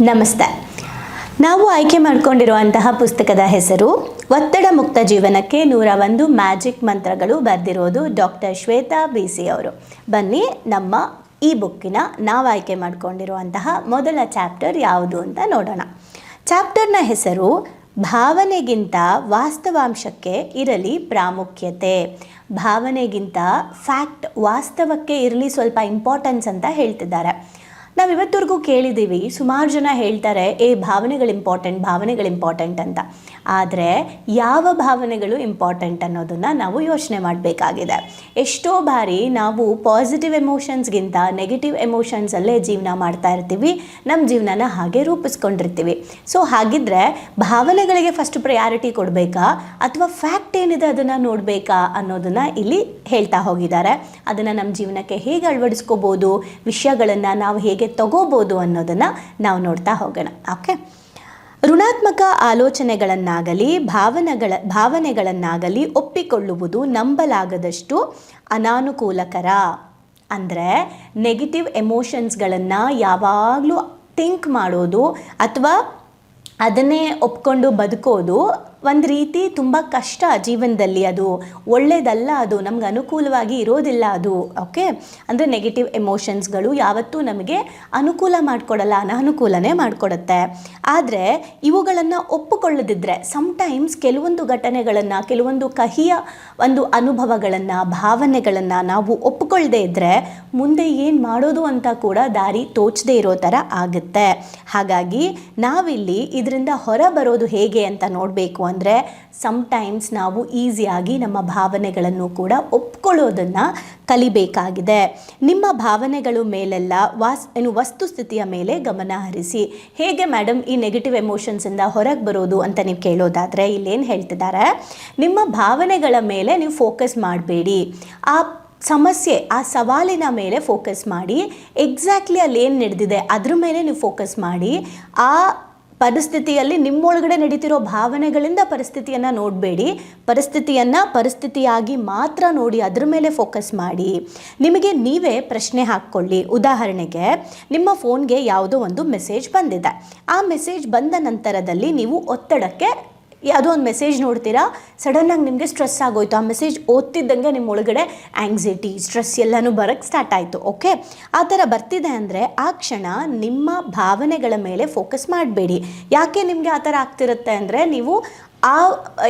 ನಮಸ್ತೆ. ನಾವು ಆಯ್ಕೆ ಮಾಡಿಕೊಂಡಿರುವಂತಹ ಪುಸ್ತಕದ ಹೆಸರು, ಒತ್ತಡ ಮುಕ್ತ ಜೀವನಕ್ಕೆ ನೂರ ಒಂದು ಮ್ಯಾಜಿಕ್ ಮಂತ್ರಗಳು ಬರೆದಿರೋದು ಡಾಕ್ಟರ್ ಶ್ವೇತಾ ಬಿ ಸಿ ಅವರು. ಬನ್ನಿ, ನಮ್ಮ ಈ ಬುಕ್ಕಿನ ನಾವು ಆಯ್ಕೆ ಮಾಡಿಕೊಂಡಿರುವಂತಹ ಮೊದಲ ಚಾಪ್ಟರ್ ಯಾವುದು ಅಂತ ನೋಡೋಣ. ಚಾಪ್ಟರ್ನ ಹೆಸರು, ಭಾವನೆಗಿಂತ ವಾಸ್ತವಾಂಶಕ್ಕೆ ಇರಲಿ ಪ್ರಾಮುಖ್ಯತೆ. ಭಾವನೆಗಿಂತ ಫ್ಯಾಕ್ಟ್ ವಾಸ್ತವಕ್ಕೆ ಇರಲಿ ಸ್ವಲ್ಪ ಇಂಪಾರ್ಟೆನ್ಸ್ ಅಂತ ಹೇಳ್ತಿದ್ದಾರೆ. ನಾವು ಇವತ್ತವರೆಗೂ ಕೇಳಿದ್ದೀವಿ. ಸುಮಾರು ಜನ ಹೇಳ್ತಾರೆ, ಏ, ಭಾವನೆಗಳು ಇಂಪಾರ್ಟೆಂಟ್ ಭಾವನೆಗಳು ಇಂಪಾರ್ಟೆಂಟ್ ಅಂತ. ಆದರೆ ಯಾವ ಭಾವನೆಗಳು ಇಂಪಾರ್ಟೆಂಟ್ ಅನ್ನೋದನ್ನು ನಾವು ಯೋಚನೆ ಮಾಡಬೇಕಾಗಿದೆ. ಎಷ್ಟೋ ಬಾರಿ ನಾವು ಪಾಸಿಟಿವ್ ಎಮೋಷನ್ಸ್ಗಿಂತ ನೆಗೆಟಿವ್ ಎಮೋಷನ್ಸಲ್ಲೇ ಜೀವನ ಮಾಡ್ತಾ ಇರ್ತೀವಿ. ನಮ್ಮ ಜೀವನನ ಹಾಗೆ ರೂಪಿಸ್ಕೊಂಡಿರ್ತೀವಿ. ಸೊ ಹಾಗಿದ್ರೆ ಭಾವನೆಗಳಿಗೆ ಫಸ್ಟ್ ಪ್ರಯಾರಿಟಿ ಕೊಡಬೇಕಾ? ಅಥವಾ ಫ್ಯಾಕ್ಟ್ ಏನಿದೆ ಅದನ್ನು ನೋಡಬೇಕಾ ಅನ್ನೋದನ್ನು ಇಲ್ಲಿ ಹೇಳ್ತಾ ಹೋಗಿದ್ದಾರೆ. ಅದನ್ನು ನಮ್ಮ ಜೀವನಕ್ಕೆ ಹೇಗೆ ಅಳವಡಿಸ್ಕೋಬೋದು? ವಿಷಯಗಳನ್ನು ನಾವು ಹೇಗೆ ತಗೋಬೋದು ಅನ್ನೋದನ್ನು ನಾವು ನೋಡ್ತಾ ಹೋಗೋಣ. ಓಕೆ? ಋಣಾತ್ಮಕ ಆಲೋಚನೆಗಳನ್ನಾಗಲಿ, ಭಾವನೆಗಳ, ಭಾವನೆಗಳನ್ನಾಗಲಿ ಒಪ್ಪಿಕೊಳ್ಳುವುದು ನಂಬಲಾಗದಷ್ಟು ಅನಾನುಕೂಲಕರ. ಅಂದರೆ ನೆಗೆಟಿವ್ ಎಮೋಷನ್ಸ್ಗಳನ್ನು ಯಾವಾಗಲೂ ಥಿಂಕ್ ಮಾಡೋದು ಅಥವಾ ಅದನ್ನೇ ಒಪ್ಕೊಂಡು ಬದುಕೋದು ಒಂದು ರೀತಿ ತುಂಬ ಕಷ್ಟ ಜೀವನದಲ್ಲಿ ಅದು. ಒಳ್ಳೆಯದಲ್ಲ ಅದು. ನಮ್ಗೆ ಅನುಕೂಲವಾಗಿ ಇರೋದಿಲ್ಲ ಅದು. ಓಕೆ ಅಂದರೆ ನೆಗೆಟಿವ್ ಎಮೋಷನ್ಸ್ಗಳು ಯಾವತ್ತೂ ನಮಗೆ ಅನುಕೂಲ ಮಾಡಿಕೊಡಲ್ಲ, ಅನಾನುಕೂಲನೇ ಮಾಡಿಕೊಡುತ್ತೆ. ಆದರೆ ಇವುಗಳನ್ನು ಒಪ್ಪಿಕೊಳ್ಳದಿದ್ದರೆ ಸಮ್ಟೈಮ್ಸ್ ಕೆಲವೊಂದು ಘಟನೆಗಳನ್ನು, ಕೆಲವೊಂದು ಕಹಿಯ ಒಂದು ಅನುಭವಗಳನ್ನು, ಭಾವನೆಗಳನ್ನು ನಾವು ಒಪ್ಪಿಕೊಳ್ಳದೆ ಇದ್ದರೆ ಮುಂದೆ ಏನು ಮಾಡೋದು ಅಂತ ಕೂಡ ದಾರಿ ತೋಚದೇ ಇರೋ ಥರ ಆಗುತ್ತೆ. ಹಾಗಾಗಿ ನಾವಿಲ್ಲಿ ಇದರಿಂದ ಹೊರ ಬರೋದು ಹೇಗೆ ಅಂತ ನೋಡಬೇಕು ಅಂದರೆ ಸಮ್ಟೈಮ್ಸ್ ನಾವು ಈಸಿಯಾಗಿ ನಮ್ಮ ಭಾವನೆಗಳನ್ನು ಕೂಡ ಒಪ್ಕೊಳ್ಳೋದನ್ನು ಕಲಿಬೇಕಾಗಿದೆ. ನಿಮ್ಮ ಭಾವನೆಗಳು ಮೇಲೆಲ್ಲ ವಾಸ್, ಏನು ವಸ್ತುಸ್ಥಿತಿಯ ಮೇಲೆ ಗಮನ ಹರಿಸಿ. ಹೇಗೆ ಮೇಡಮ್ ಈ ನೆಗೆಟಿವ್ ಎಮೋಷನ್ಸಿಂದ ಹೊರಗೆ ಬರೋದು ಅಂತ ನೀವು ಕೇಳೋದಾದರೆ ಇಲ್ಲೇನು ಹೇಳ್ತಿದ್ದಾರೆ, ನಿಮ್ಮ ಭಾವನೆಗಳ ಮೇಲೆ ನೀವು ಫೋಕಸ್ ಮಾಡಬೇಡಿ. ಆ ಸಮಸ್ಯೆ, ಆ ಸವಾಲಿನ ಮೇಲೆ ಫೋಕಸ್ ಮಾಡಿ. ಎಕ್ಸಾಕ್ಟ್ಲಿ ಅಲ್ಲಿ ಏನು ನಡೆದಿದೆ, ಅದ್ರ ಮೇಲೆ ನೀವು ಫೋಕಸ್ ಮಾಡಿ. ಆ ಪರಿಸ್ಥಿತಿಯಲ್ಲಿ ನಿಮ್ಮೊಳಗಡೆ ನಡೀತಿರೋ ಭಾವನೆಗಳಿಂದ ಪರಿಸ್ಥಿತಿಯನ್ನು ನೋಡಬೇಡಿ. ಪರಿಸ್ಥಿತಿಯನ್ನು ಪರಿಸ್ಥಿತಿಯಾಗಿ ಮಾತ್ರ ನೋಡಿ ಅದ್ರ ಮೇಲೆ ಫೋಕಸ್ ಮಾಡಿ. ನಿಮಗೆ ನೀವೇ ಪ್ರಶ್ನೆ ಹಾಕ್ಕೊಳ್ಳಿ. ಉದಾಹರಣೆಗೆ, ನಿಮ್ಮ ಫೋನ್ಗೆ ಯಾವುದೋ ಒಂದು ಮೆಸೇಜ್ ಬಂದಿದೆ. ಆ ಮೆಸೇಜ್ ಬಂದ ನಂತರದಲ್ಲಿ ನೀವು ಒತ್ತಡಕ್ಕೆ ಯಾವುದೋ ಒಂದು ಮೆಸೇಜ್ ನೋಡ್ತೀರಾ? ಸಡನ್ನಾಗಿ ನಿಮಗೆ ಸ್ಟ್ರೆಸ್ ಆಗೋಯ್ತು. ಆ ಮೆಸೇಜ್ ಓದ್ತಿದ್ದಂಗೆ ನಿಮ್ಮ ಒಳಗಡೆ ಆ್ಯಂಗ್ಸೈಟಿ ಸ್ಟ್ರೆಸ್ ಎಲ್ಲನೂ ಬರೋಕ್ಕೆ ಸ್ಟಾರ್ಟ್ ಆಯಿತು ಓಕೆ ಆ ಥರ ಬರ್ತಿದೆ ಅಂದರೆ ಆ ಕ್ಷಣ ನಿಮ್ಮ ಭಾವನೆಗಳ ಮೇಲೆ ಫೋಕಸ್ ಮಾಡಬೇಡಿ. ಯಾಕೆ ನಿಮಗೆ ಆ ಥರ ಆಗ್ತಿರುತ್ತೆ ಅಂದರೆ ನೀವು ಆ,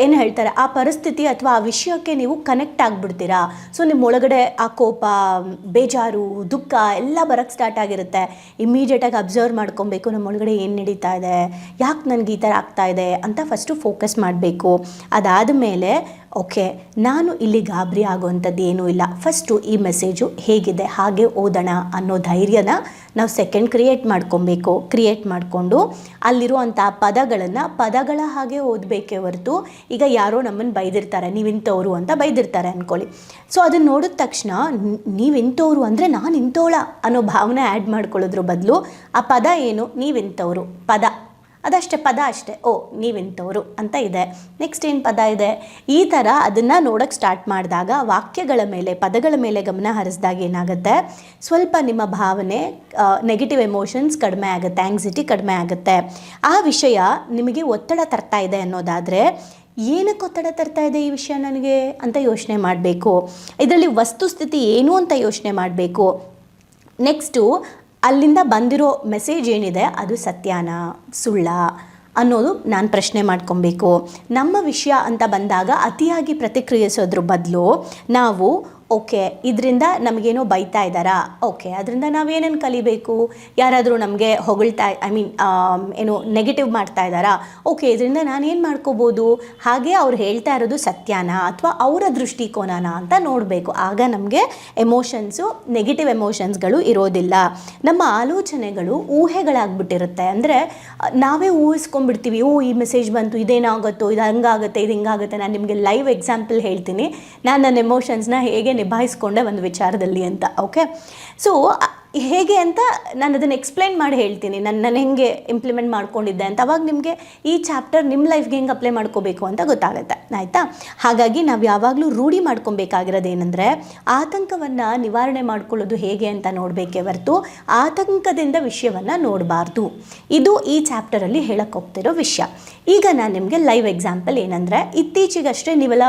ಏನು ಹೇಳ್ತಾರೆ, ಆ ಪರಿಸ್ಥಿತಿ ಅಥವಾ ಆ ವಿಷಯಕ್ಕೆ ನೀವು ಕನೆಕ್ಟ್ ಆಗಿಬಿಡ್ತೀರಾ. ಸೊ ನಿಮ್ಮ ಒಳಗಡೆ ಆ ಕೋಪ, ಬೇಜಾರು, ದುಃಖ ಎಲ್ಲ ಬರೋಕ್ಕೆ ಸ್ಟಾರ್ಟ್ ಆಗಿರುತ್ತೆ. ಇಮ್ಮಿಡಿಯೇಟಾಗಿ ಅಬ್ಸರ್ವ್ ಮಾಡ್ಕೊಬೇಕು, ನಮ್ಮ ಒಳಗಡೆ ಏನು ನಡೀತಾ ಇದೆ, ಯಾಕೆ ನನಗೆ ಈ ಥರ ಆಗ್ತಾ ಇದೆ ಅಂತ ಫಸ್ಟು ಫೋಕಸ್ ಮಾಡಬೇಕು. ಅದಾದ ಮೇಲೆ ಓಕೆ ನಾನು ಇಲ್ಲಿ ಗಾಬರಿ ಆಗುವಂಥದ್ದು ಏನೂ ಇಲ್ಲ. ಫಸ್ಟು ಈ ಮೆಸೇಜು ಹೇಗಿದೆ, ಹಾಗೆ ಓದೋಣ ಅನ್ನೋ ಧೈರ್ಯನ ನಾವು ಸೆಕೆಂಡ್ ಕ್ರಿಯೇಟ್ ಮಾಡ್ಕೊಬೇಕು. ಕ್ರಿಯೇಟ್ ಮಾಡಿಕೊಂಡು ಅಲ್ಲಿರುವಂಥ ಪದಗಳನ್ನು ಪದಗಳ ಹಾಗೆ ಓದಬೇಕೇ ಹೊರತು ಈಗ ಯಾರೋ ನಮ್ಮನ್ನು ಬೈದಿರ್ತಾರೆ, ನೀವು ಇಂಥವ್ರು ಅಂತ ಬೈದಿರ್ತಾರೆ ಅಂದ್ಕೊಳ್ಳಿ ಸೊ ಅದನ್ನು ನೋಡಿದ ತಕ್ಷಣ, ನೀವು ಇಂಥವ್ರು ಅಂದರೆ ನಾನು ಇಂಥವಳ ಅನ್ನೋ ಭಾವನೆ ಆ್ಯಡ್ ಮಾಡ್ಕೊಳ್ಳೋದ್ರ ಬದಲು ಆ ಪದ ಏನು? ನೀವು ಇಂಥವ್ರು. ಪದ. ಅದಷ್ಟೇ ಪದ ಅಷ್ಟೇ. ಓ, ನೀವಿಂಥವ್ರು ಅಂತ ಇದೆ. ನೆಕ್ಸ್ಟ್ ಏನು ಪದ ಇದೆ? ಈ ಥರ ಅದನ್ನು ನೋಡೋಕ್ಕೆ ಸ್ಟಾರ್ಟ್ ಮಾಡಿದಾಗ ವಾಕ್ಯಗಳ ಮೇಲೆ, ಪದಗಳ ಮೇಲೆ ಗಮನ ಹರಿಸಿದಾಗ ಏನಾಗುತ್ತೆ? ಸ್ವಲ್ಪ ನಿಮ್ಮ ಭಾವನೆ ನೆಗೆಟಿವ್ ಎಮೋಷನ್ಸ್ ಕಡಿಮೆ ಆಗುತ್ತೆ ಆ್ಯಂಗ್ಸಿಟಿ ಕಡಿಮೆ ಆಗುತ್ತೆ. ಆ ವಿಷಯ ನಿಮಗೆ ಒತ್ತಡ ತರ್ತಾ ಇದೆ ಅನ್ನೋದಾದರೆ ಏನಕ್ಕೆ ಒತ್ತಡ ತರ್ತಾ ಇದೆ ಈ ವಿಷಯ ನನಗೆ ಅಂತ ಯೋಚನೆ ಮಾಡಬೇಕು. ಇದರಲ್ಲಿ ವಸ್ತುಸ್ಥಿತಿ ಏನು ಅಂತ ಯೋಚನೆ ಮಾಡಬೇಕು. ನೆಕ್ಸ್ಟು ಅಲ್ಲಿಂದ ಬಂದಿರೋ ಮೆಸೇಜ್ ಏನಿದೆ? ಅದು ಸತ್ಯಾನ, ಸುಳ್ಳ ಅನ್ನೋದು ನಾನು ಪ್ರಶ್ನೆ ಮಾಡ್ಕೊಬೇಕು. ನಮ್ಮ ವಿಷಯ ಅಂತ ಬಂದಾಗ ಅತಿಯಾಗಿ ಪ್ರತಿಕ್ರಿಯಿಸೋದ್ರ ಬದಲು ನಾವು ಓಕೆ, ಇದರಿಂದ ನಮಗೇನೋ ಬೈತಾ ಇದ್ದಾರಾ? ಓಕೆ, ಅದರಿಂದ ನಾವೇನೇನು ಕಲಿಬೇಕು? ಯಾರಾದರೂ ನಮಗೆ ಹೊಗಳ್ತಾ, ಐ ಮೀನ್ ಏನು ನೆಗೆಟಿವ್ ಮಾಡ್ತಾ ಇದ್ದಾರಾ? ಓಕೆ, ಇದರಿಂದ ನಾನೇನು ಮಾಡ್ಕೋಬೋದು? ಹಾಗೆ ಅವ್ರು ಹೇಳ್ತಾ ಇರೋದು ಸತ್ಯಾನ ಅಥವಾ ಅವರ ದೃಷ್ಟಿಕೋನನ ಅಂತ ನೋಡಬೇಕು. ಆಗ ನಮಗೆ ಎಮೋಷನ್ಸು ನೆಗೆಟಿವ್ ಎಮೋಷನ್ಸ್ಗಳು ಇರೋದಿಲ್ಲ. ನಮ್ಮ ಆಲೋಚನೆಗಳು ಊಹೆಗಳಾಗ್ಬಿಟ್ಟಿರುತ್ತೆ. ಅಂದರೆ, ನಾವೇ ಊಹಿಸ್ಕೊಂಡ್ಬಿಡ್ತೀವಿ, ಓ, ಈ ಮೆಸೇಜ್ ಬಂತು, ಇದೇನಾಗುತ್ತೋ, ಇದು ಹಂಗಾಗುತ್ತೆ, ಇದು ಹಿಂಗಾಗುತ್ತೆ, ನಾನು ನಿಮಗೆ ಲೈವ್ ಎಕ್ಸಾಂಪಲ್ ಹೇಳ್ತೀನಿ. ನಾನು ನನ್ನ ಎಮೋಷನ್ಸ್ನ ಹೇಗೆ ನಿಭಾಯಿಸ್ಕೊಂಡೆ ಒಂದು ವಿಚಾರದಲ್ಲಿ ಅಂತ ಓಕೆ ಸೊ ಹೇಗೆ ಅಂತ ನಾನು ಅದನ್ನು ಎಕ್ಸ್ಪ್ಲೈನ್ ಮಾಡಿ ಹೇಳ್ತೀನಿ. ನಾನು ನಾನು ಹೆಂಗೆ ಇಂಪ್ಲಿಮೆಂಟ್ ಮಾಡ್ಕೊಂಡಿದ್ದೆ ಅಂತ. ಅವಾಗ ನಿಮಗೆ ಈ ಚಾಪ್ಟರ್ ನಿಮ್ಮ ಲೈಫ್ಗೆ ಹೆಂಗೆ ಅಪ್ಲೈ ಮಾಡ್ಕೋಬೇಕು ಅಂತ ಗೊತ್ತಾಗುತ್ತೆ. ಆಯಿತಾ? ಹಾಗಾಗಿ ನಾವು ಯಾವಾಗಲೂ ರೂಢಿ ಮಾಡ್ಕೊಬೇಕಾಗಿರೋದು ಏನಂದರೆ, ಆತಂಕವನ್ನು ನಿವಾರಣೆ ಮಾಡ್ಕೊಳ್ಳೋದು ಹೇಗೆ ಅಂತ ನೋಡಬೇಕೇ ಹೊರತು ಆತಂಕದಿಂದ ವಿಷಯವನ್ನು ನೋಡಬಾರ್ದು. ಇದು ಈ ಚಾಪ್ಟರಲ್ಲಿ ಹೇಳಕ್ಕೆ ಹೋಗ್ತಿರೋ ವಿಷಯ. ಈಗ ನಾನು ನಿಮಗೆ ಲೈವ್ ಎಕ್ಸಾಂಪಲ್ ಏನಂದರೆ, ಇತ್ತೀಚೆಗಷ್ಟೇ ನೀವೆಲ್ಲ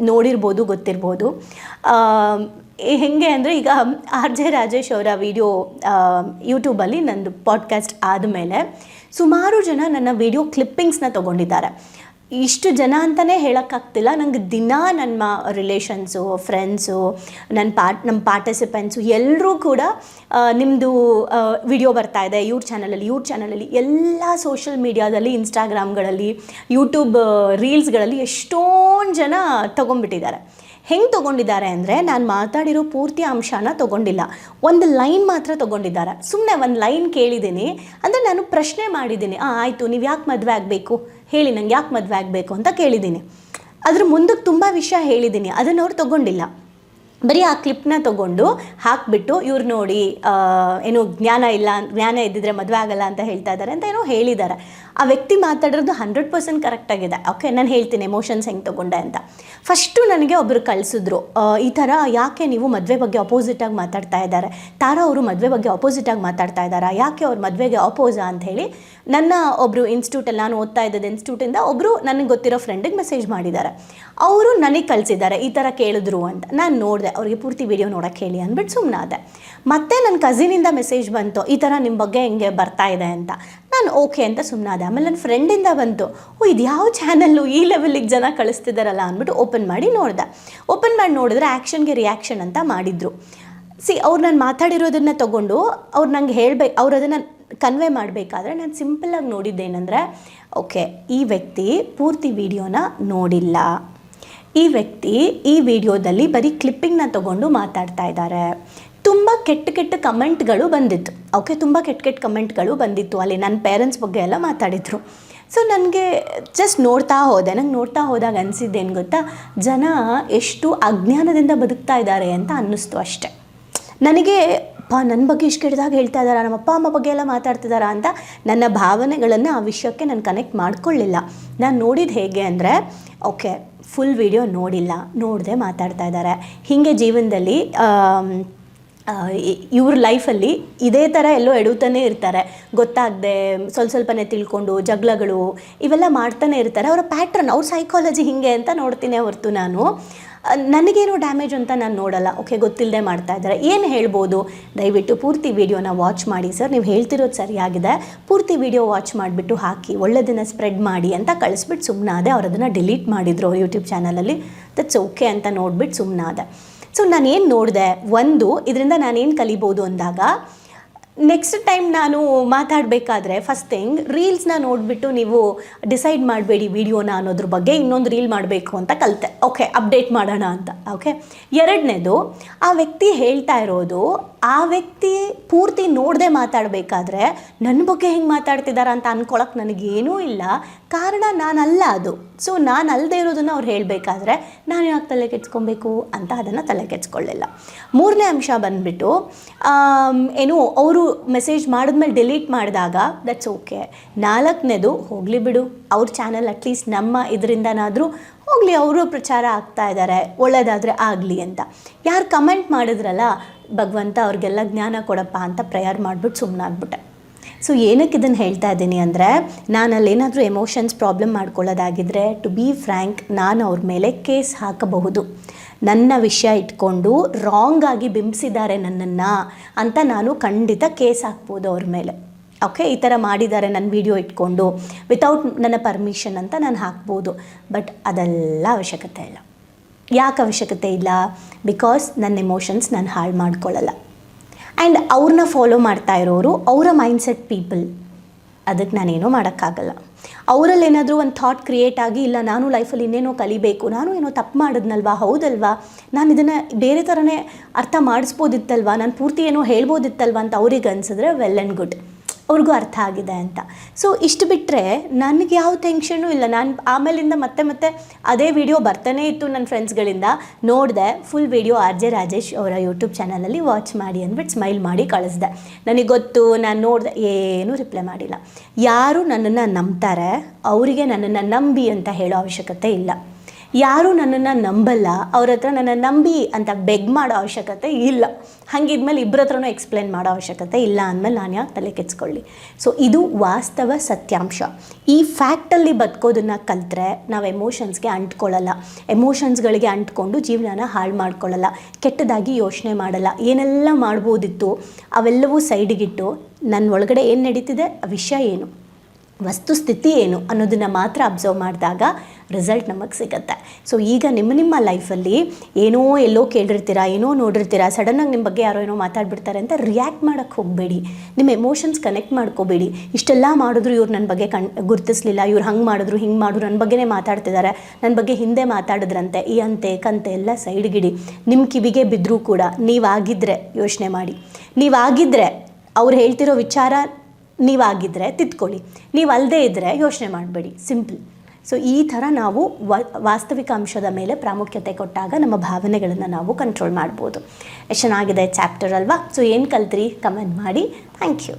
ನೋಡಿರ್ಬೋದು, ಗೊತ್ತಿರ್ಬೋದು. ಹೆಂಗೆ ಅಂದರೆ ಈಗ ಆರ್ ಜೆ ರಾಜೇಶ್ ಅವರ ವಿಡಿಯೋ ಯೂಟ್ಯೂಬಲ್ಲಿ ನಂದು ಪಾಡ್ಕಾಸ್ಟ್ ಆದಮೇಲೆ ಸುಮಾರು ಜನ ನನ್ನ ವಿಡಿಯೋ ಕ್ಲಿಪ್ಪಿಂಗ್ಸ್ನ ತೊಗೊಂಡಿದ್ದಾರೆ. ಇಷ್ಟು ಜನ ಅಂತಲೇ ಹೇಳೋಕ್ಕಾಗ್ತಿಲ್ಲ. ನಂಗೆ ದಿನ ನನ್ನ ರಿಲೇಷನ್ಸು ಫ್ರೆಂಡ್ಸು ನನ್ನ ಪಾರ್ಟ್ ನಮ್ಮ ಪಾರ್ಟಿಸಿಪೆಂಟ್ಸು ಎಲ್ಲರೂ ಕೂಡ ನಿಮ್ಮದು ವಿಡಿಯೋ ಬರ್ತಾ ಇದೆ. ಇವ್ರ ಚಾನಲಲ್ಲಿ ಇವ್ರ ಚಾನಲಲ್ಲಿ ಎಲ್ಲ ಸೋಷಿಯಲ್ ಮೀಡಿಯಾದಲ್ಲಿ ಇನ್ಸ್ಟಾಗ್ರಾಮ್ಗಳಲ್ಲಿ ಯೂಟ್ಯೂಬ್ ರೀಲ್ಸ್ಗಳಲ್ಲಿ ಎಷ್ಟೊಂದು ಜನ ತೊಗೊಂಡ್ಬಿಟ್ಟಿದ್ದಾರೆ. ಹೆಂಗೆ ತೊಗೊಂಡಿದ್ದಾರೆ ಅಂದರೆ ನಾನು ಮಾತಾಡಿರೋ ಪೂರ್ತಿ ಅಂಶನ ತೊಗೊಂಡಿಲ್ಲ. ಒಂದು ಲೈನ್ ಮಾತ್ರ ತೊಗೊಂಡಿದ್ದಾರೆ. ಸುಮ್ಮನೆ ಒಂದು ಲೈನ್ ಕೇಳಿದ್ದೀನಿ. ಅಂದರೆ ನಾನು ಪ್ರಶ್ನೆ ಮಾಡಿದ್ದೀನಿ. ಆ, ಆಯಿತು, ನೀವು ಯಾಕೆ ಮದುವೆ ಆಗಬೇಕು? ಹೇಳಿ, ನಂಗೆ ಯಾಕೆ ಮದುವೆ ಆಗಬೇಕು? ಅಂತ ಕೇಳಿದ್ದೀನಿ. ಅದ್ರ ಮುಂದಕ್ಕೆ ತುಂಬ ವಿಷಯ ಹೇಳಿದ್ದೀನಿ. ಅದನ್ನು ಅವ್ರು ತೊಗೊಂಡಿಲ್ಲ. ಬರೀ ಆ ಕ್ಲಿಪ್ನ ತೊಗೊಂಡು ಹಾಕ್ಬಿಟ್ಟು ಇವ್ರು ನೋಡಿ ಏನು ಜ್ಞಾನ ಇಲ್ಲ, ಜ್ಞಾನ ಇದ್ದಿದ್ರೆ ಮದುವೆ ಆಗಲ್ಲ ಅಂತ ಹೇಳ್ತಾ ಇದ್ದಾರೆ ಅಂತ ಏನೋ ಹೇಳಿದ್ದಾರೆ ಆ ವ್ಯಕ್ತಿ ಮಾತಾಡಿರೋದು ಹಂಡ್ರೆಡ್ ಪರ್ಸೆಂಟ್ ಕರೆಕ್ಟಾಗಿದೆ ಓಕೆ ನಾನು ಹೇಳ್ತೀನಿ ಎಮೋಷನ್ಸ್ ಹೆಂಗೆ ತೊಗೊಂಡೆ ಅಂತ. ಫಸ್ಟು ನನಗೆ ಒಬ್ಬರು ಕಳಿಸಿದ್ರು ಈ ಥರ ಯಾಕೆ ನೀವು ಮದುವೆ ಬಗ್ಗೆ ಅಪೋಸಿಟಾಗಿ ಮಾತಾಡ್ತಾ ಇದ್ದಾರೆ ತಾರಾ ಅವರು ಮದುವೆ ಬಗ್ಗೆ ಅಪೋಸಿಟಾಗಿ ಮಾತಾಡ್ತಾ ಇದ್ದಾರಾ ಯಾಕೆ ಅವ್ರ ಮದುವೆಗೆ ಅಪೋಸಾ ಅಂತ ಹೇಳಿ ನನ್ನ ಒಬ್ಬರು ಇನ್ಸ್ಟಿಟ್ಯೂಟಲ್ಲಿ ನಾನು ಓದ್ತಾ ಇದ್ದದ್ದು ಇನ್ಸ್ಟಿಟ್ಯೂಟಿಂದ ಒಬ್ಬರು ನನಗೆ ಗೊತ್ತಿರೋ ಫ್ರೆಂಡಿಗೆ ಮೆಸೇಜ್ ಮಾಡಿದ್ದಾರೆ ಅವರು ನನಗೆ ಕಳಿಸಿದ್ದಾರೆ, ಈ ಥರ ಕೇಳಿದ್ರು ಅಂತ. ನಾನು ನೋಡಿದೆ ಅವ್ರಿಗೆ ಪೂರ್ತಿ ವಿಡಿಯೋ ನೋಡೋಕ್ಕೆ ಹೇಳಿ ಅಂದ್ಬಿಟ್ಟು ಸುಮ್ಮನಾದೆ ಮತ್ತೆ ನನ್ನ ಕಸಿನಿಂದ ಮೆಸೇಜ್ ಬಂತು, ಈ ಥರ ನಿಮ್ಮ ಬಗ್ಗೆ ಹಿಂಗೆ ಬರ್ತಾ ಇದೆ ಅಂತ. ನಾನು ಓಕೆ ಅಂತ ಸುಮ್ಮನಾದೆ ಆಮೇಲೆ ನನ್ನ ಫ್ರೆಂಡಿಂದ ಬಂತು, ಓ, ಇದು ಯಾವ ಚಾನಲ್ಲು ಈ ಲೆವೆಲಿಗೆ ಜನ ಕಳಿಸ್ತಿದ್ದಾರಲ್ಲ ಅಂದ್ಬಿಟ್ಟು ಓಪನ್ ಮಾಡಿ ನೋಡಿದೆ. ಓಪನ್ ಮಾಡಿ ನೋಡಿದ್ರೆ ಆ್ಯಕ್ಷನ್ಗೆ ರಿಯಾಕ್ಷನ್ ಅಂತ ಮಾಡಿದರು. ಸಿ ಅವ್ರು ನಾನು ಮಾತಾಡಿರೋದನ್ನ ತೊಗೊಂಡು ಅವ್ರು ನಂಗೆ ಹೇಳ್ಬೇಕು ಅವ್ರು ಅದನ್ನು ಕನ್ವೆ ಮಾಡಬೇಕಾದ್ರೆ ನಾನು ಸಿಂಪಲ್ಲಾಗಿ ನೋಡಿದ್ದೇನೆಂದರೆ ಓಕೆ ಈ ವ್ಯಕ್ತಿ ಪೂರ್ತಿ ವಿಡಿಯೋನ ನೋಡಿಲ್ಲ. ಈ ವ್ಯಕ್ತಿ ಈ ವಿಡಿಯೋದಲ್ಲಿ ಬರೀ ಕ್ಲಿಪ್ಪಿಂಗ್ನ ತಗೊಂಡು ಮಾತಾಡ್ತಾ ಇದ್ದಾರೆ. ತುಂಬ ಕೆಟ್ಟ ಕೆಟ್ಟ ಕಮೆಂಟ್ಗಳು ಬಂದಿತ್ತು. ಓಕೆ, ತುಂಬ ಕೆಟ್ಟ ಕೆಟ್ಟ ಕಮೆಂಟ್ಗಳು ಬಂದಿತ್ತು. ಅಲ್ಲಿ ನನ್ನ ಪೇರೆಂಟ್ಸ್ ಬಗ್ಗೆ ಎಲ್ಲ ಮಾತಾಡಿದರು. ಸೊ ನನಗೆ ಜಸ್ಟ್ ನೋಡ್ತಾ ಹೋದೆ. ನಂಗೆ ನೋಡ್ತಾ ಹೋದಾಗ ಅನಿಸಿದ್ದೇನು ಗೊತ್ತಾ? ಜನ ಎಷ್ಟು ಅಜ್ಞಾನದಿಂದ ಬದುಕ್ತಾ ಇದ್ದಾರೆ ಅಂತ ಅನ್ನಿಸ್ತು ಅಷ್ಟೆ. ನನಗೆ ಅಪ್ಪ ನನ್ನ ಬಗ್ಗೆ ಇಷ್ಟು ಕೆಟ್ಟದಾಗ ಹೇಳ್ತಾ ಇದ್ದಾರಾ? ನಮ್ಮ ಅಪ್ಪ, ಅಮ್ಮ ಬಗ್ಗೆ ಎಲ್ಲ ಮಾತಾಡ್ತಿದ್ದಾರಾ ಅಂತ ನನ್ನ ಭಾವನೆಗಳನ್ನು ಆ ವಿಷಯಕ್ಕೆ ನಾನು ಕನೆಕ್ಟ್ ಮಾಡ್ಕೊಳ್ಳಿಲ್ಲ. ನಾನು ನೋಡಿದ್ದು ಹೇಗೆ ಅಂದರೆ, ಓಕೆ ಫುಲ್ ವಿಡಿಯೋ ನೋಡಿಲ್ಲ, ನೋಡದೆ ಮಾತಾಡ್ತಾ ಇದ್ದಾರೆ. ಹೀಗೆ ಜೀವನದಲ್ಲಿ ಇವ್ರ ಲೈಫಲ್ಲಿ ಇದೇ ಥರ ಎಲ್ಲೋ ಎಡುತ್ತಾನೆ ಇರ್ತಾರೆ. ಗೊತ್ತಾಗದೆ, ಸ್ವಲ್ಪ ಸ್ವಲ್ಪನೇ ತಿಳ್ಕೊಂಡು ಜಗಳಗಳು ಇವೆಲ್ಲ ಮಾಡ್ತಾನೆ ಇರ್ತಾರೆ. ಅವರ ಪ್ಯಾಟ್ರನ್ ಅವ್ರ ಸೈಕಾಲಜಿ ಹೀಗೆ ಅಂತ ನೋಡ್ತೀನಿ ಹೊರತು ನಾನು. ನನಗೇನು ಡ್ಯಾಮೇಜ್ ಅಂತ ನಾನು ನೋಡಲ್ಲ. ಓಕೆ ಗೊತ್ತಿಲ್ಲದೆ ಮಾಡ್ತಾ ಇದ್ದಾರೆ. ಏನು ಹೇಳ್ಬೋದು? ದಯವಿಟ್ಟು ಪೂರ್ತಿ ವಿಡಿಯೋನ ವಾಚ್ ಮಾಡಿ ಸರ್. ನೀವು ಹೇಳ್ತಿರೋದು ಸರಿಯಾಗಿದೆ. ಪೂರ್ತಿ ವೀಡಿಯೋ ವಾಚ್ ಮಾಡಿಬಿಟ್ಟು ಹಾಕಿ, ಒಳ್ಳೆದನ್ನು ಸ್ಪ್ರೆಡ್ ಮಾಡಿ ಅಂತ ಕಳಿಸ್ಬಿಟ್ಟು ಸುಮ್ಮನಾದೆ ಅವ್ರು ಅದನ್ನು ಡಿಲೀಟ್ ಮಾಡಿದರು ಅವ್ರ ಯೂಟ್ಯೂಬ್ ಚಾನಲಲ್ಲಿ ದಟ್ಸ್ ಓಕೆ ಅಂತ ನೋಡ್ಬಿಟ್ಟು ಸುಮ್ಮನಾದೆ ಸೊ ನಾನೇನು ನೋಡಿದೆ? ಒಂದು, ಇದರಿಂದ ನಾನೇನು ಕಲಿಬೋದು ಅಂದಾಗ ನೆಕ್ಸ್ಟ್ ಟೈಮ್ ನಾನು ಮಾತಾಡಬೇಕಾದ್ರೆ ಫಸ್ಟ್ ಥಿಂಗ್ ರೀಲ್ಸ್ನ ನೋಡಿಬಿಟ್ಟು ನೀವು ಡಿಸೈಡ್ ಮಾಡಬೇಡಿ ವಿಡಿಯೋನ ಅನ್ನೋದ್ರ ಬಗ್ಗೆ, ಇನ್ನೊಂದು ರೀಲ್ ಮಾಡಬೇಕು ಅಂತ ಕಲಿತೆ. ಓಕೆ ಅಪ್ಡೇಟ್ ಮಾಡೋಣ ಅಂತ. ಓಕೆ ಎರಡನೇದು, ಆ ವ್ಯಕ್ತಿ ಹೇಳ್ತಾ ಇರೋದು, ಆ ವ್ಯಕ್ತಿ ಪೂರ್ತಿ ನೋಡದೆ ಮಾತಾಡಬೇಕಾದ್ರೆ ನನ್ನ ಬಗ್ಗೆ ಹೆಂಗೆ ಮಾತಾಡ್ತಿದ್ದಾರೆ ಅಂತ ಅನ್ಕೊಳಕ್ಕೆ ನನಗೇನೂ ಇಲ್ಲ. ಕಾರಣ ನಾನಲ್ಲ ಅದು. ಸೊ ನಾನು ಅಲ್ಲದೆ ಇರೋದನ್ನು ಅವ್ರು ಹೇಳಬೇಕಾದ್ರೆ ನಾನು ಯಾಕೆ ತಲೆ ಕೆಡ್ಸ್ಕೊಬೇಕು ಅಂತ ಅದನ್ನು ತಲೆ ಕೆಡ್ಸ್ಕೊಳ್ಳಿಲ್ಲ. ಮೂರನೇ ಅಂಶ ಬಂದುಬಿಟ್ಟು ಏನು, ಅವರು ಮೆಸೇಜ್ ಮಾಡಿದ್ಮೇಲೆ ಡಿಲೀಟ್ ಮಾಡಿದಾಗ ದಟ್ಸ್ ಓಕೆ ನಾಲ್ಕನೇದು, ಹೋಗಲಿ ಬಿಡು. ಅವ್ರ ಚಾನಲ್ ಅಟ್ಲೀಸ್ಟ್ ನಮ್ಮ ಇದರಿಂದನಾದರೂ ಹೋಗಲಿ, ಅವರು ಪ್ರಚಾರ ಆಗ್ತಾ ಇದ್ದಾರೆ ಒಳ್ಳೆಯದಾದರೆ ಆಗಲಿ ಅಂತ. ಯಾರು ಕಮೆಂಟ್ ಮಾಡಿದ್ರಲ್ಲ, ಭಗವಂತ ಅವ್ರಿಗೆಲ್ಲ ಜ್ಞಾನ ಕೊಡಪ್ಪ ಅಂತ ಪ್ರೇಯರ್ ಮಾಡಿಬಿಟ್ಟು ಸುಮ್ಮನಾಗ್ಬಿಟ್ಟೆ ಸೊ ಏನಕ್ಕೆ ಇದನ್ನು ಹೇಳ್ತಾ ಇದ್ದೀನಿ ಅಂದರೆ ನಾನು ಅಲ್ಲೇನಾದರೂ ಎಮೋಷನ್ಸ್ ಪ್ರಾಬ್ಲಮ್ ಮಾಡ್ಕೊಳ್ಳೋದಾಗಿದ್ದರೆ ಟು ಬಿ ಫ್ರ್ಯಾಂಕ್ ನಾನು ಅವ್ರ ಮೇಲೆ ಕೇಸ್ ಹಾಕಬಹುದು. ನನ್ನ ವಿಷಯ ಇಟ್ಕೊಂಡು ರಾಂಗ್ ಆಗಿ ಬಿಂಬಿಸಿದ್ದಾರೆ ನನ್ನನ್ನು ಅಂತ ನಾನು ಖಂಡಿತ ಕೇಸ್ ಹಾಕ್ಬೋದು ಅವ್ರ ಮೇಲೆ. ಓಕೆ ಈ ಥರ ಮಾಡಿದ್ದಾರೆ ನನ್ನ ವಿಡಿಯೋ ಇಟ್ಕೊಂಡು ವಿತೌಟ್ ನನ್ನ ಪರ್ಮಿಷನ್ ಅಂತ ನಾನು ಹಾಕ್ಬೋದು. ಬಟ್ ಅದೆಲ್ಲ ಅವಶ್ಯಕತೆ ಇಲ್ಲ. ಯಾಕೆ ಅವಶ್ಯಕತೆ ಇಲ್ಲ? ಬಿಕಾಸ್ ನನ್ನ ಎಮೋಷನ್ಸ್ ನಾನು ಹಾಳು ಮಾಡ್ಕೊಳ್ಳಲ್ಲ. ಆ್ಯಂಡ್ ಅವ್ರನ್ನ ಫಾಲೋ ಮಾಡ್ತಾ ಇರೋರು ಅವರ ಮೈಂಡ್ಸೆಟ್ ಪೀಪಲ್ ಅದಕ್ಕೆ ನಾನೇನೋ ಮಾಡೋಕ್ಕಾಗಲ್ಲ. ಅವರಲ್ಲಿ ಏನಾದರೂ ಒಂದು ಥಾಟ್ ಕ್ರಿಯೇಟ್ ಆಗಿ, ಇಲ್ಲ, ನಾನು ಲೈಫಲ್ಲಿ ಇನ್ನೇನೋ ಕಲಿಬೇಕು, ನಾನು ಏನೋ ತಪ್ಪು ಮಾಡಿದ್ನಲ್ವಾ, ಹೌದಲ್ವಾ? ನಾನು ಇದನ್ನು ಬೇರೆ ಥರನೇ ಅರ್ಥ ಮಾಡಿಸ್ಬೋದಿತ್ತಲ್ವಾ? ನಾನು ಪೂರ್ತಿ ಏನೋ ಹೇಳ್ಬೋದಿತ್ತಲ್ವಾ ಅಂತ ಅವ್ರಿಗೆ ಅನ್ಸಿದ್ರೆ ವೆಲ್ ಆ್ಯಂಡ್ ಗುಡ್ ಅವ್ರಿಗೂ ಅರ್ಥ ಆಗಿದೆ ಅಂತ. ಸೊ ಇಷ್ಟು ಬಿಟ್ಟರೆ ನನಗೆ ಯಾವ ಟೆನ್ಷನೂ ಇಲ್ಲ. ನಾನು ಆಮೇಲಿಂದ ಮತ್ತೆ ಮತ್ತೆ ಅದೇ ವಿಡಿಯೋ ಬರ್ತಾನೆ ಇತ್ತು ನನ್ನ ಫ್ರೆಂಡ್ಸ್ಗಳಿಂದ ನೋಡಿದೆ full video R J Rajesh ಅವರ ಯೂಟ್ಯೂಬ್ ಚಾನಲಲ್ಲಿ ವಾಚ್ ಮಾಡಿ ಅಂದ್ಬಿಟ್ಟು ಸ್ಮೈಲ್ ಮಾಡಿ ಕಳಿಸ್ದೆ. ನನಗೆ ಗೊತ್ತು, ನಾನು ನೋಡಿದೆ, ಏನೂ ರಿಪ್ಲೈ ಮಾಡಿಲ್ಲ. ಯಾರು ನನ್ನನ್ನು ನಂಬ್ತಾರೆ, ಅವರಿಗೆ ನನ್ನನ್ನು ನಂಬಿ ಅಂತ ಹೇಳೋ ಅವಶ್ಯಕತೆ ಇಲ್ಲ. ಯಾರು ನನ್ನನ್ನು ನಂಬಲ್ಲ, ಅವ್ರ ಹತ್ರ ನನ್ನ ನಂಬಿ ಅಂತ ಬೆಗ್ ಮಾಡೋ ಅವಶ್ಯಕತೆ ಇಲ್ಲ. ಹಂಗಿದ್ಮೇಲೆ ಇಬ್ಬರ ಹತ್ರನೂ ಎಕ್ಸ್ಪ್ಲೇನ್ ಮಾಡೋ ಅವಶ್ಯಕತೆ ಇಲ್ಲ ಅಂದಮೇಲೆ ನಾನು ಯಾಕೆ ತಲೆ ಕೆಚ್ಕೊಳ್ಳಿ ಸೊ ಇದು ವಾಸ್ತವ ಸತ್ಯಾಂಶ. ಈ ಫ್ಯಾಕ್ಟಲ್ಲಿ ಬದುಕೋದನ್ನು ಕಲಿತ್ರೆ ನಾವು ಎಮೋಷನ್ಸ್ಗೆ ಅಂಟ್ಕೊಳ್ಳಲ್ಲ. ಎಮೋಷನ್ಸ್ಗಳಿಗೆ ಅಂಟ್ಕೊಂಡು ಜೀವನನ ಹಾಳು ಮಾಡ್ಕೊಳ್ಳಲ್ಲ. ಕೆಟ್ಟದಾಗಿ ಯೋಚನೆ ಮಾಡಲ್ಲ. ಏನೆಲ್ಲ ಮಾಡ್ಬೋದಿತ್ತು, ಅವೆಲ್ಲವೂ ಸೈಡಿಗಿಟ್ಟು ನನ್ನ ಒಳಗಡೆ ಏನು ನಡೀತಿದೆ? ವಿಷಯ ಏನು? ವಸ್ತುಸ್ಥಿತಿ ಏನು ಅನ್ನೋದನ್ನು ಮಾತ್ರ ಅಬ್ಸರ್ವ್ ಮಾಡಿದಾಗ ರಿಸಲ್ಟ್ ನಮಗೆ ಸಿಗುತ್ತೆ. ಸೊ ಈಗ ನಿಮ್ಮ ನಿಮ್ಮ ಲೈಫಲ್ಲಿ ಏನೋ ಎಲ್ಲೋ ಕೇಳಿರ್ತೀರಾ, ಏನೋ ನೋಡಿರ್ತೀರಾ ಸಡನ್ನಾಗಿ ನಿಮ್ಮ ಬಗ್ಗೆ ಯಾರೋ ಏನೋ ಮಾತಾಡ್ಬಿಡ್ತಾರೆ ಅಂತ ರಿಯಾಕ್ಟ್ ಮಾಡೋಕ್ಕೆ ಹೋಗಬೇಡಿ. ನಿಮ್ಮ ಎಮೋಷನ್ಸ್ ಕನೆಕ್ಟ್ ಮಾಡ್ಕೋಬೇಡಿ. ಇಷ್ಟೆಲ್ಲ ಮಾಡಿದ್ರು ಇವ್ರು ನನ್ನ ಬಗ್ಗೆ ಕಣ್, ಗುರುತಿಸ್ಲಿಲ್ಲ, ಇವ್ರು ಹಂಗೆ ಮಾಡಿದ್ರು, ಹಿಂಗೆ ಮಾಡಿದ್ರು ನನ್ನ ಬಗ್ಗೆನೇ ಮಾತಾಡ್ತಿದ್ದಾರೆ ನನ್ನ ಬಗ್ಗೆ ಹಿಂದೆ ಮಾತಾಡಿದ್ರಂತೆ, ಈ ಅಂತೆ, ಕಂತೆ ಎಲ್ಲ ಸೈಡ್ಗಿಡಿ ನಿಮ್ಮ ಕಿವಿಗೆ ಬಿದ್ದರೂ ಕೂಡ ನೀವಾಗಿದ್ದರೆ ಯೋಚನೆ ಮಾಡಿ. ನೀವಾಗಿದ್ದರೆ ಅವ್ರು ಹೇಳ್ತಿರೋ ವಿಚಾರ ನೀವಾಗಿದ್ದರೆ ತಿದ್ಕೊಳ್ಳಿ. ನೀವು ಅಲ್ಲದೇ ಇದ್ದರೆ ಯೋಚನೆ ಮಾಡಬೇಡಿ. ಸಿಂಪಲ್ ಸೊ ಈ ಥರ ನಾವು ವಾಸ್ತವಿಕ ಅಂಶದ ಮೇಲೆ ಪ್ರಾಮುಖ್ಯತೆ ಕೊಟ್ಟಾಗ ನಮ್ಮ ಭಾವನೆಗಳನ್ನು ನಾವು ಕಂಟ್ರೋಲ್ ಮಾಡ್ಬೋದು. ಎಷ್ಟು ಚೆನ್ನಾಗಿದೆ ಚಾಪ್ಟರ್ ಅಲ್ವಾ? ಸೊ ಏನು ಕಲ್ತ್ರಿ? ಕಮೆಂಟ್ ಮಾಡಿ. Thank you